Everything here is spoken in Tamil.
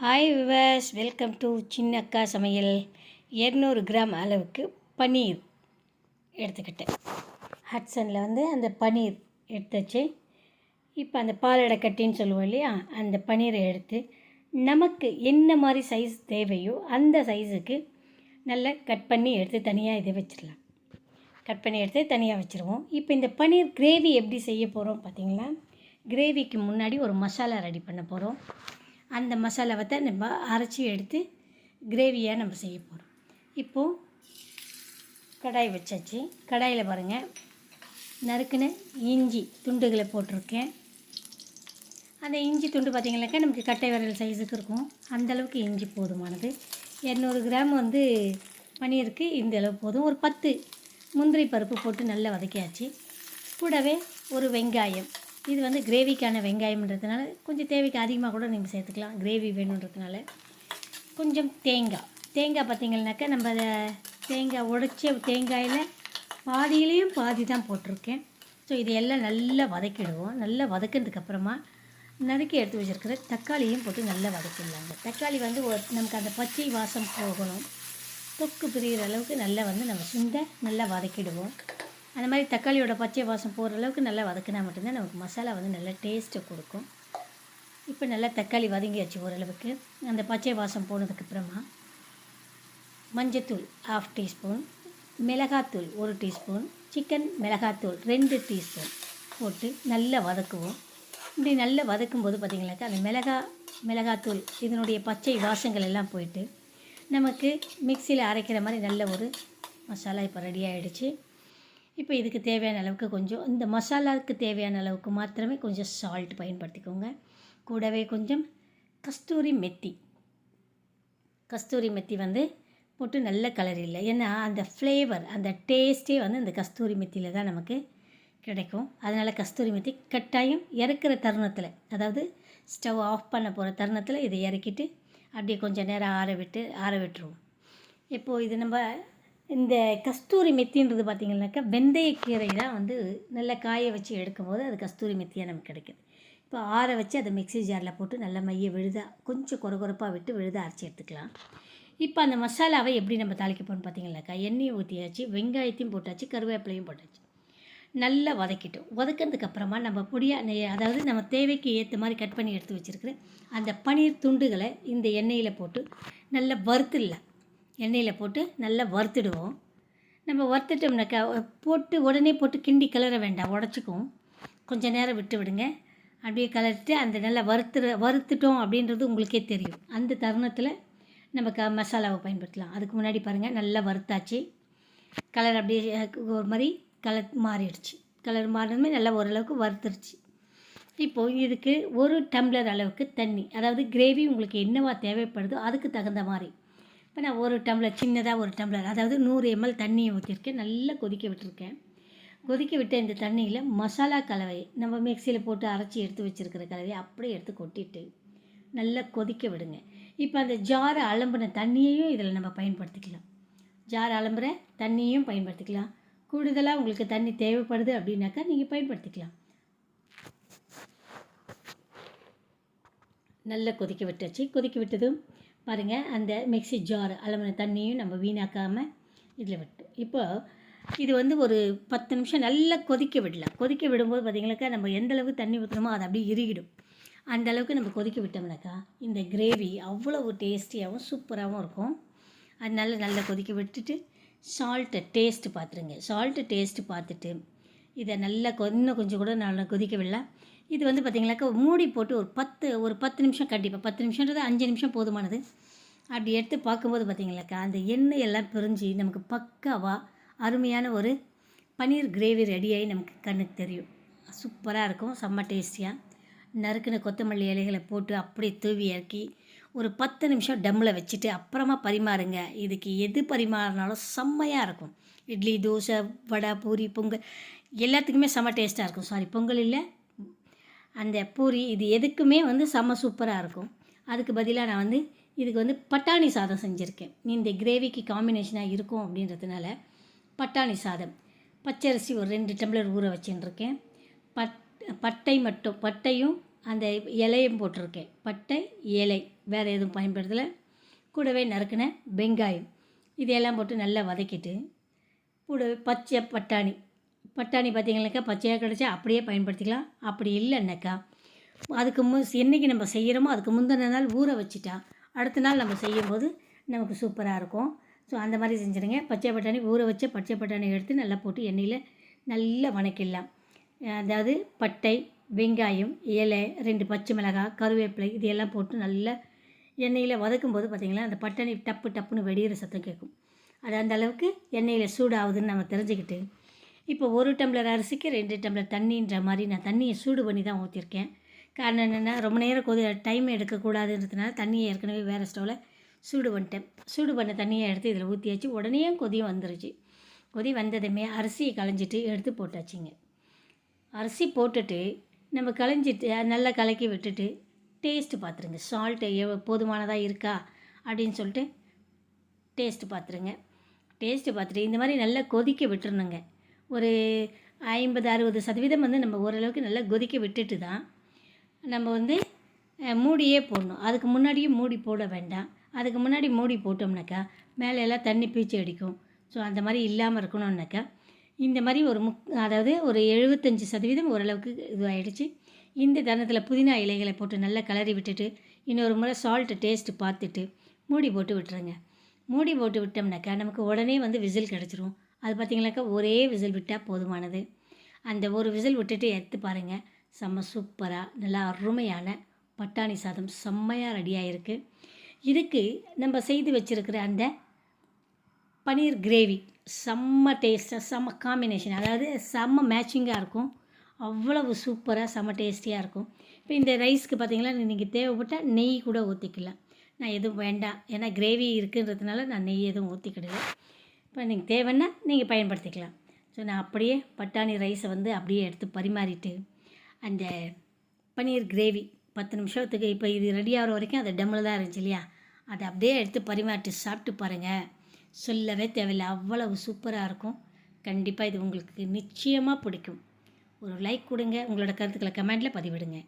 Hi viewers welcome to Chinnakka Samayal இரநூறு கிராம் அளவுக்கு பன்னீர் எடுத்துக்கிட்டேன். ஹட்சனில் வந்து அந்த பன்னீர் எடுத்து வச்சு இப்போ அந்த பாலடை கட்டின்னு சொல்லுவோம் இல்லையா? அந்த பன்னீரை எடுத்து நமக்கு என்ன மாதிரி சைஸ் தேவையோ அந்த சைஸுக்கு நல்லா கட் பண்ணி எடுத்து தனியாக இதை வச்சிடலாம். கட் பண்ணி எடுத்து தனியாக வச்சுருவோம். இப்போ இந்த பன்னீர் கிரேவி எப்படி செய்ய போகிறோம் பார்த்தீங்களா கிரேவிக்கு முன்னாடி ஒரு மசாலா ரெடி பண்ண போகிறோம் அந்த மசாலாவை தான் நம்ம அரைச்சி எடுத்து கிரேவியாக நம்ம செய்ய போகிறோம் இப்போது கடாய் வச்சாச்சு. கடாயில் பாருங்கள் நறுக்குன இஞ்சி துண்டுகளை போட்டிருக்கேன். அந்த இஞ்சி துண்டு பார்த்திங்கனாக்கா நமக்கு கட்டை விரல் சைஸுக்கு இருக்கும். அந்தளவுக்கு இஞ்சி போதுமானது. இரநூறு கிராம் வந்து பன்னீருக்கு இந்த அளவு போதும். ஒரு பத்து முந்திரி பருப்பு போட்டு நல்லா வதக்கியாச்சு. கூடவே ஒரு வெங்காயம். இது வந்து கிரேவிக்கான வெங்காயம்ன்றதுனால கொஞ்சம் தேவைக்கு அதிகமாக கூட நீங்கள் சேர்த்துக்கலாம். கிரேவி வேணுன்றதுனால. கொஞ்சம் தேங்காய். தேங்காய் பார்த்தீங்கன்னாக்கா நம்ம அதை தேங்காய் உடைச்ச தேங்காயில் பாதியிலையும் பாதி தான் போட்டிருக்கேன். ஸோ இதையெல்லாம் நல்லா வதக்கிடுவோம். நல்லா வதக்கினதுக்கப்புறமா நறுக்கி எடுத்து வச்சுருக்கிற தக்காளியும் போட்டு நல்லா வதக்கிடலாங்க. தக்காளி வந்து நமக்கு அந்த பச்சை வாசம் போகணும். தொக்கு பிரிகிற அளவுக்கு நல்லா வந்து நம்ம சுண்டை நல்லா வதக்கிடுவோம். அந்த மாதிரி தக்காளியோட பச்சை வாசம் போகிற அளவுக்கு நல்லா வதக்கினா மட்டும்தான் நமக்கு மசாலா வந்து நல்லா டேஸ்ட்டை கொடுக்கும். இப்போ நல்லா தக்காளி வதங்கியாச்சு ஓரளவுக்கு. அந்த பச்சை வாசம் போனதுக்கப்புறமா மஞ்சத்தூள் ஆஃப் டீஸ்பூன் மிளகாத்தூள் ஒரு டீஸ்பூன் சிக்கன் மிளகாத்தூள் ரெண்டு டீஸ்பூன் போட்டு நல்லா வதக்குவோம். இப்படி நல்லா வதக்கும் போது பார்த்திங்கனாக்கா அந்த மிளகா மிளகாத்தூள் இதனுடைய பச்சை வாசங்கள் எல்லாம் போயிட்டு நமக்கு மிக்சியில் அரைக்கிற மாதிரி நல்ல ஒரு மசாலா இப்போ ரெடி ஆகிடுச்சு இப்போ இதுக்கு தேவையான அளவுக்கு கொஞ்சம் இந்த மசாலாவுக்கு தேவையான அளவுக்கு மாத்திரமே கொஞ்சம் சால்ட் பயன்படுத்திக்கோங்க. கூடவே கொஞ்சம் கஸ்தூரி மெத்தி. கஸ்தூரி மெத்தி வந்து போட்டு நல்ல கலர் இல்லை. ஏன்னா அந்த ஃப்ளேவர் அந்த டேஸ்ட்டே வந்து அந்த கஸ்தூரி மெத்தியில் தான் நமக்கு கிடைக்கும். அதனால் கஸ்தூரி மெத்தி கட்டாயம் இறக்குற தருணத்தில் அதாவது ஸ்டவ் ஆஃப் பண்ண போகிற தருணத்தில் இதை இறக்கிட்டு அப்படியே கொஞ்சம் நேரம் ஆற விட்டு ஆற விட்டுருவோம். இப்போது இது நம்ம இந்த கஸ்தூரி மெத்தின்றது பார்த்திங்கனாக்கா வெந்தயக்கீரை தான் வந்து நல்லா காய வச்சு எடுக்கும்போது அது கஸ்தூரி மெத்தியாக நமக்கு கிடைக்குது. இப்போ ஆற வச்சு அதை மிக்ஸி ஜாரில் போட்டு நல்லா மைய விழுதா கொஞ்சம் குறகுறப்பாக விட்டு விழுதாக அரைச்சி எடுத்துக்கலாம். இப்போ அந்த மசாலாவை எப்படி நம்ம தாளிக்க போகணும்னு பார்த்தீங்கன்னாக்கா எண்ணெயை ஊற்றியாச்சு வெங்காயத்தையும் போட்டாச்சு கருவேப்பிலையும் போட்டாச்சு. நல்லா வதக்கிட்டோம். வதக்கிறதுக்கப்புறமா நம்ம பொடியாக அதாவது நம்ம தேவைக்கு ஏற்ற மாதிரி கட் பண்ணி எடுத்து வச்சுருக்கிற அந்த பன்னீர் துண்டுகளை இந்த எண்ணெயில் போட்டு நல்லா வறுத்துடலாம். எண்ணெயில் போட்டு நல்லா வறுத்துடுவோம். நம்ம வறுத்துட்டோம்னாக்கா போட்டு உடனே போட்டு கிண்டி கிளற வேண்டாம் உடச்சிக்கும் கொஞ்சம் நேரம் விட்டு விடுங்க. அப்படியே கலரிட்டு அந்த நல்லா வறுத்துற வறுத்துட்டோம் அப்படின்றது உங்களுக்கே தெரியும். அந்த தருணத்தில் நம்ம க மசாலாவை பயன்படுத்தலாம். அதுக்கு முன்னாடி பாருங்கள் நல்லா வறுத்தாச்சு. கலர் அப்படியே ஒரு மாதிரி கலர் மாறிடுச்சு. கலர் மாறினதுமே நல்லா ஓரளவுக்கு வறுத்துருச்சு. இப்போது இதுக்கு ஒரு டம்ளர் அளவுக்கு தண்ணி அதாவது கிரேவி உங்களுக்கு என்னவா தேவைப்படுதோ அதுக்கு தகுந்த மாதிரி இப்போ நான் ஒரு டம்ளர் சின்னதாக ஒரு டம்ளர் அதாவது நூறு எம்எல் தண்ணியை ஊற்றிருக்கேன் நல்லா கொதிக்க விட்டுருக்கேன். கொதிக்க விட்ட இந்த தண்ணியில் மசாலா கலவை நம்ம மிக்சியில் போட்டு அரைச்சி எடுத்து வச்சுருக்கிற கலவையை அப்படியே எடுத்து கொட்டிட்டு நல்லா கொதிக்க விடுங்க. இப்போ அந்த ஜாரை அலம்பின தண்ணியையும் இதில் நம்ம பயன்படுத்திக்கலாம். ஜார் அலம்புற தண்ணியும் பயன்படுத்திக்கலாம். கூடுதலாக உங்களுக்கு தண்ணி தேவைப்படுது அப்படின்னாக்கா நீங்கள் பயன்படுத்திக்கலாம். நல்லா கொதிக்க விட்டாச்சு. கொதிக்க விட்டதும் பாருங்கள் அந்த மிக்சி ஜார் அலம்பின தண்ணியும் நம்ம வீணாக்காமல் இதில் விட்டு. இப்போ இது வந்து ஒரு பத்து நிமிஷம் நல்லா கொதிக்க விடலாம். கொதிக்க விடும்போது பார்த்திங்கனாக்கா நம்ம எந்த அளவுக்கு தண்ணி ஊற்றுறோமோ அது அப்படியே இறுகிடும். அந்த அளவுக்கு நம்ம கொதிக்க விட்டோம்னாக்கா இந்த கிரேவி அவ்வளவு டேஸ்டியாகவும் சூப்பராகவும் இருக்கும். அதனால நல்லா கொதிக்க விட்டுட்டு சால்ட்டை டேஸ்ட்டு பார்த்துருங்க சால்ட்டு டேஸ்ட்டு பார்த்துட்டு இதை நல்லா இன்னும் கொஞ்சம் கூட நல்லா கொதிக்க விடலாம். இது வந்து பார்த்திங்கனாக்கா மூடி போட்டு ஒரு பத்து ஒரு பத்து நிமிஷம் கண்டிப்பாக பத்து நிமிஷன்றது அஞ்சு நிமிஷம் போதுமானது. அப்படி எடுத்து பார்க்கும்போது பார்த்திங்கனாக்கா அந்த எண்ணெய் எல்லாம் பிரிஞ்சு நமக்கு பக்காவாக அருமையான ஒரு பன்னீர் கிரேவி ரெடியாகி நமக்கு கண்ணுக்கு தெரியும். சூப்பராக இருக்கும் செம்ம டேஸ்டியாக நறுக்குன கொத்தமல்லி இலைகளை போட்டு அப்படியே தூவி இறக்கி ஒரு பத்து நிமிஷம் டம்மில் வச்சுட்டு அப்புறமா பரிமாறுங்க. இதுக்கு எது பரிமாறினாலும் செம்மையாக இருக்கும். இட்லி தோசை வடை பூரி பொங்கல் எல்லாத்துக்குமே செம்ம டேஸ்ட்டாக இருக்கும். சாரி பொங்கல் இல்லை அந்த பூரி இது எதுக்குமே வந்து செம்ம சூப்பராக இருக்கும். அதுக்கு பதிலாக நான் வந்து இதுக்கு வந்து பட்டாணி சாதம் செஞ்சுருக்கேன். இந்த கிரேவிக்கு காம்பினேஷனாக இருக்கும் அப்படின்றதுனால பட்டாணி சாதம். பச்சரிசி ஒரு ரெண்டு டம்ளர் ஊற வச்சுட்டுருக்கேன் பட் பட்டை மட்டும் பட்டையும் அந்த இலையும் போட்டிருக்கேன். பட்டை இலை வேறு எதுவும் பயன்படுத்தலை. கூடவே நறுக்கின வெங்காயம். இதையெல்லாம் போட்டு நல்லா வதக்கிட்டு கூடவே பச்சை பட்டாணி. பட்டாணி பார்த்தீங்கன்னாக்கா பச்சையாக கிடச்சா அப்படியே பயன்படுத்திக்கலாம். அப்படி இல்லைன்னாக்கா அதுக்கு மு என்றைக்கு நம்ம செய்கிறோமோ அதுக்கு முந்தின நாள் ஊற வச்சுட்டா அடுத்த நாள் நம்ம செய்யும்போது நமக்கு சூப்பராக இருக்கும். ஸோ அந்த மாதிரி செஞ்சுருங்க பச்சை பட்டாணி ஊற வச்ச பச்சை பட்டாணி எடுத்து நல்லா போட்டு எண்ணெயில் நல்லா வணக்கிடலாம். அதாவது பட்டை வெங்காயம் இலை ரெண்டு பச்சை மிளகாய் கருவேப்பிலை இதையெல்லாம் போட்டு நல்லா எண்ணெயில் வதக்கும் போது பார்த்திங்களா அந்த பட்டாணி டப்பு டப்புன்னு வெடிகிற சத்தம் கேட்கும். அது அந்த அளவுக்கு எண்ணெயில் சூடாகுதுன்னு நம்ம தெரிஞ்சுக்கிட்டு இப்போ ஒரு டம்ளர் அரிசிக்கு ரெண்டு டம்ளர் தண்ணின்ற மாதிரி நான் தண்ணியை சூடு பண்ணி தான் ஊற்றிருக்கேன் காரணம் என்னென்னா ரொம்ப நேரம் கொதி டைம் எடுக்கக்கூடாதுன்றதுனால தண்ணியை ஏற்கனவே வேறு ஸ்டவ்வில் சூடு பண்ணிட்டேன். சூடு பண்ண தண்ணியை எடுத்து இதில் ஊற்றியாச்சு உடனே கொதியும் வந்துருச்சு. கொதி வந்ததுமே அரிசியை களைஞ்சிட்டு எடுத்து போட்டாச்சுங்க. அரிசி போட்டுட்டு நம்ம களைஞ்சிட்டு நல்லா கலக்கி விட்டுட்டு டேஸ்ட்டு பார்த்துருங்க. சால்ட்டு எவ் போதுமானதாக இருக்கா அப்படின்னு சொல்லிட்டு டேஸ்ட்டு பார்த்துருங்க. டேஸ்ட்டு பார்த்துட்டு இந்த மாதிரி நல்லா கொதிக்க விட்டுருணுங்க ஒரு ஐம்பது அறுபது சதவீதம் வந்து நம்ம ஓரளவுக்கு நல்லா கொதிக்க விட்டுட்டு தான் நம்ம வந்து மூடியே போடணும். அதுக்கு முன்னாடியே மூடி போட வேண்டாம். அதுக்கு முன்னாடி மூடி போட்டோம்னாக்கா மேலே எல்லாம் தண்ணி பீச்சி அடிக்கும். ஸோ அந்த மாதிரி இல்லாமல் இருக்கணும்னாக்கா இந்த மாதிரி ஒரு முக் அதாவது ஒரு எழுபத்தஞ்சி சதவீதம் ஓரளவுக்கு இதுவாகிடுச்சு இந்த தருணத்தில் புதினா இலைகளை போட்டு நல்லா கிளறி விட்டுட்டு இன்னொரு முறை சால்ட்டு டேஸ்ட்டு பார்த்துட்டு மூடி போட்டு விட்டுருங்க. மூடி போட்டு விட்டோம்னாக்கா நமக்கு உடனே வந்து விசில் கிடச்சிரும். அது பார்த்திங்கனாக்கா ஒரே விசில் விட்டால் போதுமானது. அந்த ஒரு விசில் விட்டுட்டு எடுத்து பாருங்கள் செம்ம சூப்பராக நல்லா அருமையான பட்டாணி சாதம் செம்மையாக ரெடியாக இருக்குது இதுக்கு நம்ம செய்து வச்சுருக்கிற அந்த பன்னீர் கிரேவி செம்ம டேஸ்ட்டாக செம்ம காம்பினேஷன் அதாவது செம்ம மேட்சிங்காக இருக்கும். அவ்வளவு சூப்பராக செம்ம டேஸ்டியாக இருக்கும். இப்போ இந்த ரைஸ்க்கு பார்த்தீங்கன்னா நீங்கள் தேவைப்பட்டால் நெய் கூட ஊற்றிக்கலாம் நான் எதுவும் வேண்டாம். ஏன்னா கிரேவி இருக்குன்றதுனால நான் நெய் எதுவும் ஊற்றிக்கிடுவேன் இப்போ நீங்கள் தேவைன்னா நீங்கள் பயன்படுத்திக்கலாம். ஸோ நான் அப்படியே பட்டாணி ரைஸை வந்து அப்படியே எடுத்து பரிமாறிட்டு அந்த பன்னீர் கிரேவி பத்து நிமிஷத்துக்கு இப்போ இது ரெடி ஆகிற வரைக்கும் அது டம்மில் தான் இருந்துச்சு இல்லையா? அதை அப்படியே எடுத்து பரிமாறிட்டு சாப்பிட்டு பாருங்கள் சொல்லவே தேவையில்லை. அவ்வளவு சூப்பராக இருக்கும். கண்டிப்பாக இது உங்களுக்கு நிச்சயமாக பிடிக்கும். ஒரு லைக் கொடுங்க. உங்களோட கருத்துக்களை கமெண்ட்டில் பதிவிடுங்க.